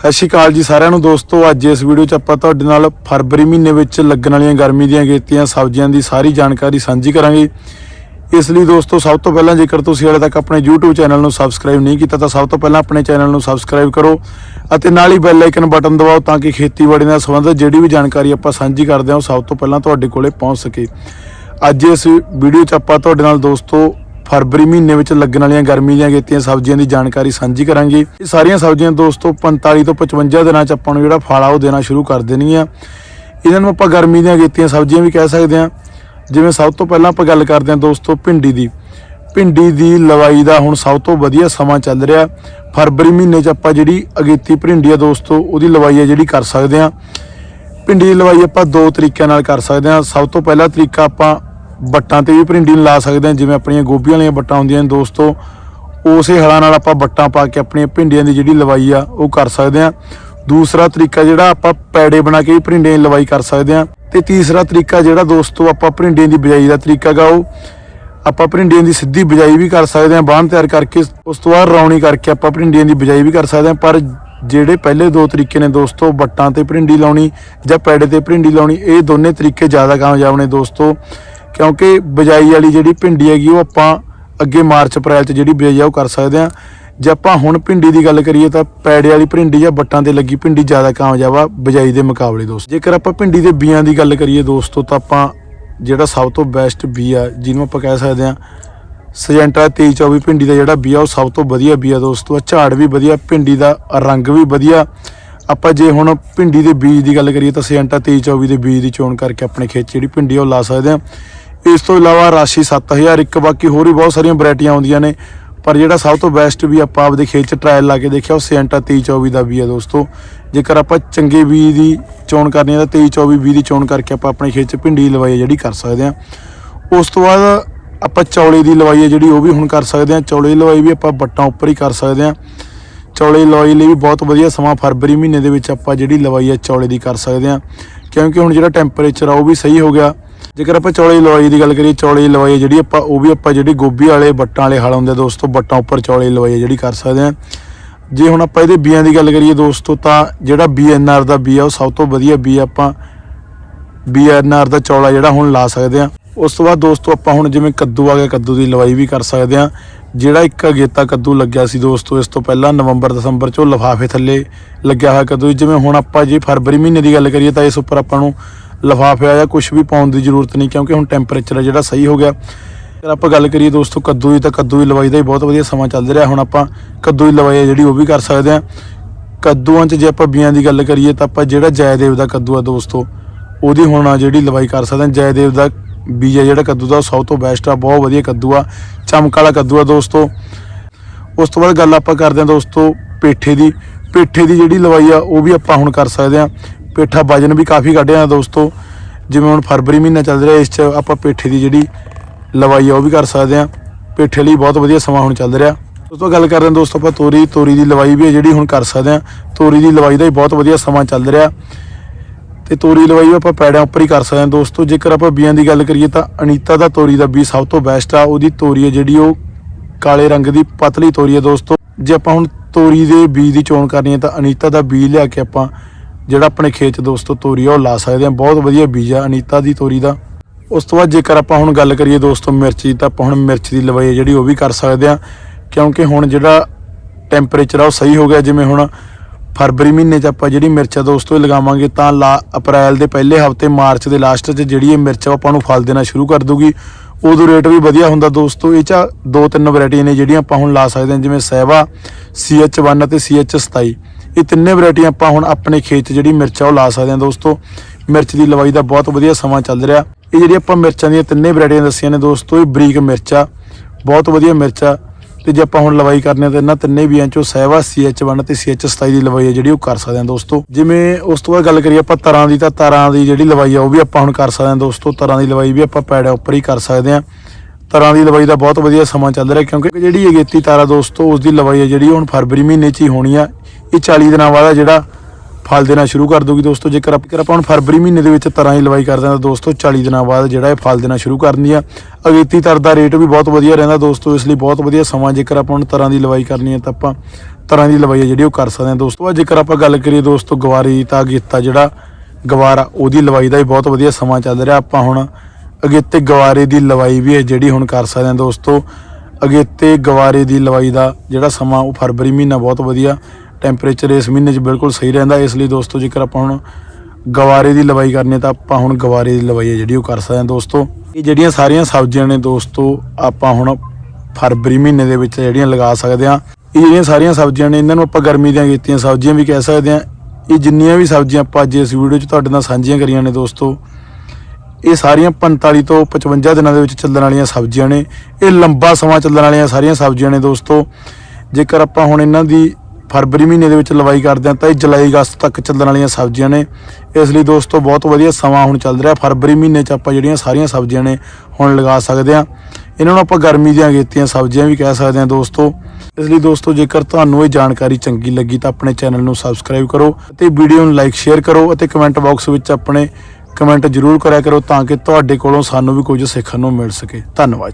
ਸਤਿ ਸ਼੍ਰੀ ਅਕਾਲ ਜੀ ਸਾਰਿਆਂ ਨੂੰ ਦੋਸਤੋ, ਅੱਜ ਇਸ ਵੀਡੀਓ 'ਚ ਆਪਾਂ ਤੁਹਾਡੇ ਨਾਲ ਫਰਵਰੀ ਮਹੀਨੇ ਵਿੱਚ ਲੱਗਣ ਵਾਲੀਆਂ ਗਰਮੀ ਦੀਆਂ ਗੇਤੀਆਂ, ਸਬਜ਼ੀਆਂ ਦੀ ਸਾਰੀ ਜਾਣਕਾਰੀ ਸਾਂਝੀ ਕਰਾਂਗੇ। ਇਸ ਲਈ ਦੋਸਤੋ, ਸਭ ਤੋਂ ਪਹਿਲਾਂ ਜੇਕਰ ਤੁਸੀਂ ਹਾਲੇ ਤੱਕ ਆਪਣੇ YouTube ਚੈਨਲ ਨੂੰ ਸਬਸਕ੍ਰਾਈਬ ਨਹੀਂ ਕੀਤਾ, ਤਾਂ ਸਭ ਤੋਂ ਪਹਿਲਾਂ ਆਪਣੇ ਚੈਨਲ ਨੂੰ ਸਬਸਕ੍ਰਾਈਬ ਕਰੋ ਅਤੇ ਨਾਲ ਹੀ ਬੈਲ ਆਈਕਨ ਬਟਨ ਦਬਾਓ ਤਾਂ ਕਿ ਖੇਤੀਬਾੜੀ ਨਾਲ ਸੰਬੰਧਿਤ ਜਿਹੜੀ ਵੀ ਜਾਣਕਾਰੀ ਆਪਾਂ ਸਾਂਝੀ ਕਰਦੇ ਹਾਂ, ਉਹ ਸਭ ਤੋਂ ਪਹਿਲਾਂ ਤੁਹਾਡੇ ਕੋਲੇ ਪਹੁੰਚ ਸਕੇ। ਅੱਜ ਇਸ ਵੀਡੀਓ 'ਚ ਆਪਾਂ ਤੁਹਾਡੇ ਨਾਲ ਦੋਸਤੋ ਫਰਵਰੀ ਮਹੀਨੇ ਵਿੱਚ ਲੱਗਣ ਵਾਲੀਆਂ ਗਰਮੀ ਦੀਆਂ ਗੇਤੀਆਂ ਸਬਜ਼ੀਆਂ ਦੀ ਜਾਣਕਾਰੀ ਸਾਂਝੀ ਕਰਾਂਗੇ। ਇਹ ਸਾਰੀਆਂ ਸਬਜ਼ੀਆਂ ਦੋਸਤੋ 45 ਤੋਂ 55 ਦਿਨਾਂ 'ਚ ਆਪਾਂ ਨੂੰ ਜਿਹੜਾ ਫਲ ਉਹ ਦੇਣਾ ਸ਼ੁਰੂ ਕਰ ਦੇਣਗੀਆਂ। ਇਹਨਾਂ ਨੂੰ ਆਪਾਂ ਗਰਮੀ ਦੀਆਂ ਗੇਤੀਆਂ ਸਬਜ਼ੀਆਂ ਵੀ ਕਹਿ ਸਕਦੇ ਹਾਂ। ਜਿਵੇਂ ਸਭ ਤੋਂ ਪਹਿਲਾਂ ਆਪਾਂ ਗੱਲ ਕਰਦੇ ਹਾਂ ਦੋਸਤੋ ਭਿੰਡੀ ਦੀ। ਭਿੰਡੀ ਦੀ ਲਵਾਈ ਦਾ ਹੁਣ ਸਭ ਤੋਂ ਵਧੀਆ ਸਮਾਂ ਚੱਲ ਰਿਹਾ। ਫਰਵਰੀ ਮਹੀਨੇ 'ਚ ਆਪਾਂ ਜਿਹੜੀ ਅਗੇਤੀ ਭਿੰਡੀ ਆ ਦੋਸਤੋ, ਉਹਦੀ ਲਵਾਈ ਆ ਜਿਹੜੀ ਕਰ ਸਕਦੇ ਹਾਂ। ਭਿੰਡੀ ਦੀ ਲਵਾਈ ਆਪਾਂ ਦੋ ਤਰੀਕਿਆਂ ਨਾਲ ਕਰ ਸਕਦੇ ਹਾਂ। ਸਭ ਤੋਂ ਪਹਿਲਾ ਤਰੀਕਾ ਆਪਾਂ ਬੱਟਾਂ ਤੇ ਵੀ ਭਿੰਡੀ ਨੂੰ ਲਾ ਸਕਦੇ ਹਾਂ, ਜਿਵੇਂ ਆਪਣੀਆਂ ਗੋਭੀਆਂ ਵਾਲੀਆਂ ਬੱਟਾਂ ਹੁੰਦੀਆਂ ਨੇ ਦੋਸਤੋ, ਉਸੇ ਹਲਾਂ ਨਾਲ ਆਪਾਂ ਬੱਟਾਂ ਪਾ ਕੇ ਆਪਣੀਆਂ ਭਿੰਡੀਆਂ ਦੀ ਜਿਹੜੀ ਲਵਾਈ ਆ, ਉਹ ਕਰ ਸਕਦੇ ਹਾਂ। ਦੂਸਰਾ ਤਰੀਕਾ ਜਿਹੜਾ ਆਪਾਂ ਪੈੜੇ ਬਣਾ ਕੇ ਵੀ ਭਿੰਡੀਆਂ ਦੀ ਲਵਾਈ ਕਰ ਸਕਦੇ ਹਾਂ। ਤੇ ਤੀਸਰਾ ਤਰੀਕਾ ਜਿਹੜਾ ਦੋਸਤੋ, ਆਪਾਂ ਭਿੰਡੀਆਂ ਦੀ ਬਿਜਾਈ ਦਾ ਤਰੀਕਾ ਗਾ, ਉਹ ਆਪਾਂ ਭਿੰਡੀਆਂ ਦੀ ਸਿੱਧੀ ਬਿਜਾਈ ਵੀ ਕਰ ਸਕਦੇ ਹਾਂ ਬਾਹਨ ਤਿਆਰ ਕਰਕੇ, ਉਸ ਤੋਂ ਬਾਅਦ ਰੌਣੀ ਕਰਕੇ ਆਪਾਂ ਭਿੰਡੀਆਂ ਦੀ ਬਿਜਾਈ ਵੀ ਕਰ ਸਕਦੇ ਹਾਂ। ਪਰ ਜਿਹੜੇ ਪਹਿਲੇ ਦੋ ਤਰੀਕੇ ਨੇ ਦੋਸਤੋ, ਬੱਟਾਂ ਤੇ ਭਿੰਡੀ ਲਾਉਣੀ ਜਾਂ ਪੈੜੇ ਤੇ ਭਿੰਡੀ ਲਾਉਣੀ, ਇਹ ਦੋਨੇ ਤਰੀਕੇ ਜ਼ਿਆਦਾ ਕਾਮਯਾਬ ਨੇ ਦੋਸਤੋ। ਕਿਉਂਕਿ ਬਿਜਾਈ ਵਾਲੀ ਜਿਹੜੀ ਭਿੰਡੀ ਹੈਗੀ ਉਹ ਆਪਾਂ ਅੱਗੇ ਮਾਰਚ, ਅਪ੍ਰੈਲ 'ਚ ਜਿਹੜੀ ਬਿਜਾਈ ਆ ਉਹ ਕਰ ਸਕਦੇ ਹਾਂ ਜੇ ਆਪਾਂ ਹੁਣ ਭਿੰਡੀ ਦੀ ਗੱਲ ਕਰੀਏ ਤਾਂ ਪੈੜੇ ਵਾਲੀ ਭਿੰਡੀ ਜਾਂ ਬੱਟਾਂ ਤੇ ਲੱਗੀ ਭਿੰਡੀ ਜ਼ਿਆਦਾ ਕਾਮਯਾਬ ਆ ਬਿਜਾਈ ਦੇ ਮੁਕਾਬਲੇ ਦੋਸਤ। ਜੇਕਰ ਆਪਾਂ ਭਿੰਡੀ ਦੇ ਬੀਆਂ ਦੀ ਗੱਲ ਕਰੀਏ ਦੋਸਤੋ, ਤਾਂ ਆਪਾਂ ਜਿਹੜਾ ਸਭ ਤੋਂ ਬੈਸਟ ਬੀ ਆ, ਜਿਹਨੂੰ ਆਪਾਂ ਕਹਿ ਸਕਦੇ ਹਾਂ ਸਜੈਂਟਾ 2324 ਭਿੰਡੀ ਦਾ ਜਿਹੜਾ ਬੀਆ, ਉਹ ਸਭ ਤੋਂ ਵਧੀਆ ਬੀਆ ਦੋਸਤੋ ਆਹ ਝਾੜ ਵੀ ਵਧੀਆ, ਭਿੰਡੀ ਦਾ ਰੰਗ ਵੀ ਵਧੀਆ। ਆਪਾਂ ਜੇ ਹੁਣ ਭਿੰਡੀ ਦੇ ਬੀਜ ਦੀ ਗੱਲ ਕਰੀਏ ਤਾਂ ਸਜੈਂਟਾ 2324 ਦੇ ਬੀਜ ਦੀ ਚੋਣ ਕਰਕੇ ਆਪਣੇ ਖੇਤ ਜਿਹੜੀ ਭਿੰਡੀ ਆ, ਉਹ ਲਾ ਸਕਦੇ ਹਾਂ ਇਸ ਤੋਂ ਇਲਾਵਾ ਰਾਸ਼ੀ 7000 ਇੱਕ ਬਾਕੀ ਹੋਰ ਵੀ ਬਹੁਤ ਸਾਰੀਆਂ ਵੈਰਾਈਟੀਆਂ ਆਉਂਦੀਆਂ ਨੇ। ਪਰ ਜਿਹੜਾ ਸਭ ਤੋਂ ਬੈਸਟ ਵੀ ਆਪਾਂ ਆਪਦੇ ਖੇਤ 'ਚ ਟਰਾਇਲ ਲਾ ਕੇ ਦੇਖਿਆ, ਉਹ ਸਜੈਂਟਾ 2324 ਦਾ ਵੀ ਹੈ ਦੋਸਤੋ। ਜੇਕਰ ਆਪਾਂ ਚੰਗੇ ਬੀਜ ਦੀ ਚੋਣ ਕਰਨੀ ਹੈ, ਤਾਂ 2324 ਬੀਜ ਦੀ ਚੋਣ ਕਰਕੇ ਆਪਾਂ ਆਪਣੇ ਖੇਤ 'ਚ ਭਿੰਡੀ ਦੀ ਲਵਾਈ ਆ ਜਿਹੜੀ ਕਰ ਸਕਦੇ ਹਾਂ। ਉਸ ਤੋਂ ਬਾਅਦ ਆਪਾਂ ਚੌਲੇ ਦੀ ਲਵਾਈ ਹੈ ਜਿਹੜੀ, ਉਹ ਵੀ ਹੁਣ ਕਰ ਸਕਦੇ ਹਾਂ। ਚੌਲੇ ਦੀ ਲਵਾਈ ਵੀ ਆਪਾਂ ਬੱਟਾਂ ਉੱਪਰ ਹੀ ਕਰ ਸਕਦੇ ਹਾਂ। ਚੌਲੇ ਦੀ ਲਵਾਈ ਲਈ ਵੀ ਬਹੁਤ ਵਧੀਆ ਸਮਾਂ ਫਰਵਰੀ ਮਹੀਨੇ ਦੇ ਵਿੱਚ ਆਪਾਂ ਜਿਹੜੀ ਲਵਾਈ ਹੈ, ਚੌਲੇ ਦੀ ਕਰ ਸਕਦੇ ਹਾਂ। ਕਿਉਂਕਿ ਹੁਣ ਜਿਹੜਾ ਟੈਂਪਰੇਚਰ ਆ, ਉਹ ਵੀ ਸਹੀ ਹੋ ਗਿਆ। ਜੇਕਰ ਆਪਾਂ ਚੌਲੇ ਦੀ ਲਵਾਈ ਦੀ ਗੱਲ ਕਰੀਏ, ਚੌਲੇ ਦੀ ਲਵਾਈ ਜਿਹੜੀ ਆਪਾਂ, ਉਹ ਵੀ ਆਪਾਂ ਜਿਹੜੀ ਗੋਭੀ ਵਾਲੇ ਬੱਟਾਂ ਵਾਲੇ ਹਲ ਹੁੰਦੇ ਆ ਦੋਸਤੋ ਬੱਟਾਂ ਉੱਪਰ ਚੌਲੇ ਦੀ ਲਵਾਈ ਜਿਹੜੀ ਕਰ ਸਕਦੇ ਹਾਂ। ਜੇ ਹੁਣ ਆਪਾਂ ਇਹਦੇ ਬੀਆਂ ਦੀ ਗੱਲ ਕਰੀਏ ਦੋਸਤੋ, ਤਾਂ ਜਿਹੜਾ ਬੀਐਨਆਰ ਦਾ ਬੀ ਆ ਉਹ ਸਭ ਤੋਂ ਵਧੀਆ ਬੀ ਆਪਾਂ ਬੀਐਨਆਰ ਦਾ ਚੌਲਾ ਜਿਹੜਾ ਹੁਣ ਲਾ ਸਕਦੇ ਆ ਉਸ ਤੋਂ ਬਾਅਦ ਦੋਸਤੋ, ਆਪਾਂ ਹੁਣ ਜਿਵੇਂ ਕੱਦੂ ਆ ਗਿਆ, ਕੱਦੂ ਦੀ ਲਵਾਈ ਵੀ ਕਰ ਸਕਦੇ ਆ ਜਿਹੜਾ ਇੱਕ ਅਗੇਤਾ ਕੱਦੂ ਲੱਗਿਆ ਸੀ ਦੋਸਤੋ, ਇਸ ਤੋਂ ਪਹਿਲਾਂ ਨਵੰਬਰ, ਦਸੰਬਰ 'ਚੋਂ ਉਹ ਲਫਾਫੇ ਥੱਲੇ ਲੱਗਿਆ ਹੋਇਆ ਕੱਦੂ ਜਿਵੇਂ ਹੁਣ ਆਪਾਂ ਜੇ ਫਰਵਰੀ ਮਹੀਨੇ ਦੀ ਗੱਲ ਕਰੀਏ, ਤਾਂ ਇਸ ਉੱਪਰ ਆਪਾਂ ਨੂੰ ਲਫਾਫੇ ਜਾਂ ਕੁਝ ਵੀ ਪਾਉਣ ਦੀ ਜ਼ਰੂਰਤ ਨਹੀਂ, ਕਿਉਂਕਿ ਹੁਣ ਟੈਂਪਰੇਚਰ ਆ ਜਿਹੜਾ ਸਹੀ ਹੋ ਗਿਆ। ਅਗਰ ਆਪਾਂ ਗੱਲ ਕਰੀਏ ਦੋਸਤੋ ਕੱਦੂ ਦੀ, ਤਾਂ ਕੱਦੂ ਦੀ ਲਵਾਈ ਦਾ ਹੀ ਬਹੁਤ ਵਧੀਆ ਸਮਾਂ ਚੱਲ ਰਿਹਾ। ਹੁਣ ਆਪਾਂ ਕੱਦੂ ਦੀ ਲਵਾਈ ਆ ਜਿਹੜੀ, ਉਹ ਵੀ ਕਰ ਸਕਦੇ ਆ। ਕੱਦੂਆਂ 'ਚ ਜੇ ਆਪਾਂ ਬੀਆਂ ਦੀ ਗੱਲ ਕਰੀਏ, ਤਾਂ ਆਪਾਂ ਜਿਹੜਾ ਜੈਦੇਵ ਦਾ ਕੱਦੂ ਆ ਦੋਸਤੋ, ਉਹਦੀ ਹੁਣ ਜਿਹੜੀ ਲਵਾਈ ਕਰ ਸਕਦੇ ਹਾਂ ਜੈਦੇਵ ਦਾ ਬੀਜ ਆ ਜਿਹੜਾ ਕੱਦੂ ਦਾ, ਉਹ ਸਭ ਤੋਂ ਬੈਸਟ ਆ, ਬਹੁਤ ਵਧੀਆ ਕੱਦੂ ਆ, ਚਮਕ ਵਾਲਾ ਕੱਦੂ ਆ ਦੋਸਤੋ। ਉਸ ਤੋਂ ਬਾਅਦ ਗੱਲ ਆਪਾਂ ਕਰਦੇ ਹਾਂ ਦੋਸਤੋ ਪੇਠੇ ਦੀ। ਪੇਠੇ ਦੀ ਜਿਹੜੀ ਲਵਾਈ ਆ, ਉਹ ਵੀ ਆਪਾਂ ਹੁਣ ਕਰ ਸਕਦੇ ਹਾਂ ਪੇਠਾ ਵਜਨ ਵੀ ਕਾਫੀ ਕੱਢਿਆ ਦੋਸਤੋ। ਜਿਵੇਂ ਹੁਣ ਫਰਵਰੀ ਮਹੀਨਾ ਚੱਲ ਰਿਹਾ, ਇਸ 'ਚ ਆਪਾਂ ਪੇਠੇ ਦੀ ਜਿਹੜੀ ਲਵਾਈ ਆ, ਉਹ ਵੀ ਕਰ ਸਕਦੇ ਹਾਂ। ਪੇਠੇ ਲਈ ਬਹੁਤ ਵਧੀਆ ਸਮਾਂ ਹੁਣ ਚੱਲ ਰਿਹਾ। ਉਸ ਤੋਂ ਗੱਲ ਕਰਦੇ ਹਾਂ ਦੋਸਤੋ ਆਪਾਂ ਤੋਰੀ ਤੋਰੀ ਦੀ ਲਵਾਈ ਵੀ ਹੈ ਜਿਹੜੀ ਹੁਣ ਕਰ ਸਕਦੇ ਹਾਂ। ਤੋਰੀ ਦੀ ਲਵਾਈ ਦਾ ਵੀ ਬਹੁਤ ਵਧੀਆ ਸਮਾਂ ਚੱਲ ਰਿਹਾ। ਤੇ ਤੋਰੀ ਲਵਾਈ ਵੀ ਆਪਾਂ ਪੈੜਿਆਂ ਉੱਪਰ ਹੀ ਕਰ ਸਕਦੇ ਹਾਂ ਦੋਸਤੋ। ਜੇਕਰ ਆਪਾਂ ਬੀਆਂ ਦੀ ਗੱਲ ਕਰੀਏ ਤਾਂ ਅਨੀਤਾ ਦਾ ਤੋਰੀ ਦਾ ਬੀ ਸਭ ਤੋਂ ਬੈਸਟ ਆ। ਉਹਦੀ ਤੋਰੀ ਹੈ ਜਿਹੜੀ ਉਹ ਕਾਲੇ ਰੰਗ ਦੀ ਪਤਲੀ ਤੋਰੀ ਹੈ ਦੋਸਤੋ। ਜੇ ਆਪਾਂ ਹੁਣ ਤੋਰੀ ਦੇ ਬੀਜ ਦੀ ਚੋਣ ਕਰਨੀ ਹੈ ਤਾਂ ਅਨੀਤਾ ਦਾ ਬੀਜ ਲਿਆ ਕੇ ਆਪਾਂ ਜਿਹੜਾ ਆਪਣੇ ਖੇਤ 'ਚ ਦੋਸਤੋ ਤੋਰੀ ਆ, ਉਹ ਲਾ ਸਕਦੇ ਹਾਂ ਬਹੁਤ ਵਧੀਆ ਬੀਜ ਆ, ਅਨੀਤਾ ਦੀ ਤੋਰੀ ਦਾ। ਉਸ ਤੋਂ ਬਾਅਦ ਜੇਕਰ ਆਪਾਂ ਹੁਣ ਗੱਲ ਕਰੀਏ ਦੋਸਤੋ ਮਿਰਚ ਦੀ, ਤਾਂ ਆਪਾਂ ਹੁਣ ਮਿਰਚ ਦੀ ਲਵਾਈ ਹੈ ਜਿਹੜੀ ਉਹ ਵੀ ਕਰ ਸਕਦੇ ਹਾਂ ਕਿਉਂਕਿ ਹੁਣ ਜਿਹੜਾ ਟੈਂਪਰੇਚਰ ਆ, ਉਹ ਸਹੀ ਹੋ ਗਿਆ। ਜਿਵੇਂ ਹੁਣ ਫਰਵਰੀ ਮਹੀਨੇ 'ਚ ਆਪਾਂ ਜਿਹੜੀ ਮਿਰਚ ਆ ਦੋਸਤੋ, ਇਹ ਲਗਾਵਾਂਗੇ, ਤਾਂ ਲਾ ਅਪ੍ਰੈਲ ਦੇ ਪਹਿਲੇ ਹਫ਼ਤੇ, ਮਾਰਚ ਦੇ ਲਾਸਟ 'ਚ ਜਿਹੜੀ ਇਹ ਮਿਰਚ ਆ, ਉਹ ਆਪਾਂ ਨੂੰ ਫਲ ਦੇਣਾ ਸ਼ੁਰੂ ਕਰ ਦੂਗੀ ਉਦੋਂ ਰੇਟ ਵੀ ਵਧੀਆ ਹੁੰਦਾ ਦੋਸਤੋ। ਇਹ 'ਚ ਦੋ ਤਿੰਨ ਵੈਰਾਈਟੀਆਂ ਨੇ ਜਿਹੜੀਆਂ ਆਪਾਂ ਹੁਣ ਲਾ ਸਕਦੇ ਹਾਂ ਜਿਵੇਂ ਸਹਿਵਾ CH1 ਅਤੇ CH27 ਇਹ ਤਿੰਨੇ ਵੈਰਾਈਟੀਆਂ ਆਪਾਂ ਹੁਣ ਆਪਣੇ ਖੇਤ 'ਚ ਜਿਹੜੀ ਮਿਰਚ ਆ ਉਹ ਲਾ ਸਕਦੇ ਹਾਂ ਦੋਸਤੋ। ਮਿਰਚ ਦੀ ਲਵਾਈ ਦਾ ਬਹੁਤ ਵਧੀਆ ਸਮਾਂ ਚੱਲ ਰਿਹਾ। ਇਹ ਜਿਹੜੀ ਆਪਾਂ ਮਿਰਚਾਂ ਦੀਆਂ ਤਿੰਨੇ ਵੈਰਾਈਟੀਆਂ ਦੱਸੀਆਂ ਨੇ ਦੋਸਤੋ, ਇਹ ਬਰੀਕ ਮਿਰਚ ਆ, ਬਹੁਤ ਵਧੀਆ ਮਿਰਚ ਆ। ਤੇ ਜੇ ਆਪਾਂ ਹੁਣ ਲਵਾਈ ਕਰਨੀ ਹੈ ਤਾਂ ਇਹਨਾਂ ਤਿੰਨੇ ਬੀਆਂ ਚੋਂ ਸਹਿਵਾ CH1 ਤੇ CH27 ਦੀ ਲਵਾਈ ਹੈ ਜਿਹੜੀ ਉਹ ਕਰ ਸਕਦੇ ਹਾਂ ਦੋਸਤੋ। ਜਿਵੇਂ ਉਸ ਤੋਂ ਬਾਅਦ ਗੱਲ ਕਰੀਏ ਆਪਾਂ ਤਰਾਂ ਦੀ ਤਾਂ ਤਰਾਂ ਦੀ ਜਿਹੜੀ ਲਵਾਈ ਆ ਉਹ ਵੀ ਆਪਾਂ ਹੁਣ ਕਰ ਸਕਦੇ ਹਾਂ ਦੋਸਤੋ। ਤਰਾਂ ਦੀ ਲਵਾਈ ਵੀ ਆਪਾਂ ਪੈੜਿਆਂ ਉੱਪਰ ਹੀ ਕਰ ਸਕਦੇ ਹਾਂ। ਤਰਾਂ ਦੀ ਲਵਾਈ ਦਾ ਬਹੁਤ ਵਧੀਆ ਸਮਾਂ ਚੱਲ ਰਿਹਾ ਕਿਉਂਕਿ ਜਿਹੜੀ ਅਗੇਤੀ ਤਾਰਾ ਦੋਸਤੋ, ਉਸ ਦੀ ਲਵਾਈ ਹੈ ਜਿਹੜੀ ਹੁਣ ਫਰਵਰੀ ਮਹੀਨੇ 'ਚ ਹੀ ਹੋਣੀ ਆ। ਇਹ 40 ਦਿਨਾਂ ਬਾਅਦ ਆ ਜਿਹੜਾ ਫਲ ਦੇਣਾ ਸ਼ੁਰੂ ਕਰ ਦੂਗੀ ਦੋਸਤੋ। ਜੇਕਰ ਆਪ- ਆਪਾਂ ਹੁਣ ਫਰਵਰੀ ਮਹੀਨੇ ਦੇ ਵਿੱਚ ਤਰਾਂ ਦੀ ਲਵਾਈ ਕਰਦੇ ਹਾਂ ਤਾਂ ਦੋਸਤੋ 40 ਦਿਨਾਂ ਬਾਅਦ ਜਿਹੜਾ ਇਹ ਫਲ ਦੇਣਾ ਸ਼ੁਰੂ ਕਰਨੀ ਆ। ਅਗੇਤੀ ਤਰ ਦਾ ਰੇਟ ਵੀ ਬਹੁਤ ਵਧੀਆ ਰਹਿੰਦਾ ਦੋਸਤੋ, ਇਸ ਲਈ ਬਹੁਤ ਵਧੀਆ ਸਮਾਂ ਜੇਕਰ ਆਪਾਂ ਹੁਣ ਤਰਾਂ ਦੀ ਲਵਾਈ ਕਰਨੀ ਹੈ ਤਾਂ ਆਪਾਂ ਤਰ੍ਹਾਂ ਦੀ ਲਵਾਈ ਹੈ ਜਿਹੜੀ ਉਹ ਕਰ ਸਕਦੇ ਹਾਂ ਦੋਸਤੋ। ਅੱਜ ਜੇਕਰ ਆਪਾਂ ਗੱਲ ਕਰੀਏ ਦੋਸਤੋ ਗਵਾਰੀ ਤਾਂ ਅਗੇਤਾ ਜਿਹੜਾ ਗਵਾਰਾ, ਉਹਦੀ ਲਵਾਈ ਦਾ ਵੀ ਬਹੁਤ ਵਧੀਆ ਸਮਾਂ ਚੱਲ ਰਿਹਾ। ਆਪਾਂ ਹੁਣ ਅਗੇਤੇ ਗਵਾਰੇ ਦੀ ਲਵਾਈ ਵੀ ਹੈ ਜਿਹੜੀ ਹੁਣ ਕਰ ਸਕਦੇ ਹਾਂ ਦੋਸਤੋ। ਅਗੇਤੇ ਗਵਾਰੇ ਦੀ ਲਵਾਈ ਦਾ ਜਿਹੜਾ ਸਮਾਂ ਉਹ ਫਰਵਰੀ ਮਹੀਨਾ ਬਹੁਤ ਵਧੀਆ ਟੈਂਪਰੇਚਰ ਇਸ ਮਹੀਨੇ 'ਚ ਬਿਲਕੁਲ ਸਹੀ ਰਹਿੰਦਾ, ਇਸ ਲਈ ਦੋਸਤੋ ਜੇਕਰ ਆਪਾਂ ਹੁਣ ਗਵਾਰੇ ਦੀ ਲਵਾਈ ਕਰਨੀ ਤਾਂ ਆਪਾਂ ਹੁਣ ਗਵਾਰੇ ਦੀ ਲਵਾਈ ਹੈ ਜਿਹੜੀ ਉਹ ਕਰ ਸਕਦੇ ਹਾਂ ਦੋਸਤੋ। ਇਹ ਜਿਹੜੀਆਂ ਸਾਰੀਆਂ ਸਬਜ਼ੀਆਂ ਨੇ ਦੋਸਤੋ, ਆਪਾਂ ਹੁਣ ਫਰਵਰੀ ਮਹੀਨੇ ਦੇ ਵਿੱਚ ਜਿਹੜੀਆਂ ਲਗਾ ਸਕਦੇ ਹਾਂ। ਇਹ ਜਿਹੜੀਆਂ ਸਾਰੀਆਂ ਸਬਜ਼ੀਆਂ ਨੇ, ਇਹਨਾਂ ਨੂੰ ਆਪਾਂ ਗਰਮੀ ਦੀਆਂ ਕੀਤੀਆਂ ਸਬਜ਼ੀਆਂ ਵੀ ਕਹਿ ਸਕਦੇ ਹਾਂ। ਇਹ ਜਿੰਨੀਆਂ ਵੀ ਸਬਜ਼ੀਆਂ ਆਪਾਂ ਅੱਜ ਇਸ ਵੀਡੀਓ 'ਚ ਤੁਹਾਡੇ ਨਾਲ ਸਾਂਝੀਆਂ ਕਰੀਆਂ ਨੇ ਦੋਸਤੋ, ਇਹ ਸਾਰੀਆਂ 45 ਤੋਂ 55 ਦਿਨਾਂ ਦੇ ਵਿੱਚ ਚੱਲਣ ਵਾਲੀਆਂ ਸਬਜ਼ੀਆਂ ਨੇ। ਇਹ ਲੰਬਾ ਸਮਾਂ ਚੱਲਣ ਵਾਲੀਆਂ ਸਾਰੀਆਂ ਸਬਜ਼ੀਆਂ ਨੇ ਦੋਸਤੋ। ਜੇਕਰ ਆਪਾਂ ਹੁਣ ਇਹਨਾਂ ਦੀ ਫਰਵਰੀ ਮਹੀਨੇ ਦੇ ਵਿੱਚ ਲਵਾਈ ਕਰਦੇ ਹਾਂ ਤਾਂ ਇਹ ਜੁਲਾਈ ਅਗਸਤ ਤੱਕ ਚੱਲਣ ਵਾਲੀਆਂ ਸਬਜ਼ੀਆਂ ਨੇ। ਇਸ ਲਈ ਦੋਸਤੋ ਬਹੁਤ ਵਧੀਆ ਸਮਾਂ ਹੁਣ ਚੱਲ ਰਿਹਾ। ਫਰਵਰੀ ਮਹੀਨੇ 'ਚ ਆਪਾਂ ਜਿਹੜੀਆਂ ਸਾਰੀਆਂ ਸਬਜ਼ੀਆਂ ਨੇ ਹੁਣ ਲਗਾ ਸਕਦੇ ਹਾਂ। ਇਹਨਾਂ ਨੂੰ ਆਪਾਂ ਗਰਮੀ ਦੀਆਂ ਗੇਤੀਆਂ ਸਬਜ਼ੀਆਂ ਵੀ ਕਹਿ ਸਕਦੇ ਹਾਂ ਦੋਸਤੋ। ਇਸ ਲਈ ਦੋਸਤੋ ਜੇਕਰ ਤੁਹਾਨੂੰ ਇਹ ਜਾਣਕਾਰੀ ਚੰਗੀ ਲੱਗੀ ਤਾਂ ਆਪਣੇ ਚੈਨਲ ਨੂੰ ਸਬਸਕ੍ਰਾਈਬ ਕਰੋ ਅਤੇ ਵੀਡੀਓ ਨੂੰ ਲਾਈਕ, ਸ਼ੇਅਰ ਕਰੋ ਅਤੇ ਕਮੈਂਟ ਬਾਕਸ ਵਿੱਚ ਆਪਣੇ ਕਮੈਂਟ ਜ਼ਰੂਰ ਕਰਿਆ ਕਰੋ ਤਾਂ ਕਿ ਤੁਹਾਡੇ ਕੋਲੋਂ ਸਾਨੂੰ ਵੀ ਕੁਝ ਸਿੱਖਣ ਨੂੰ ਮਿਲ ਸਕੇ। ਧੰਨਵਾਦ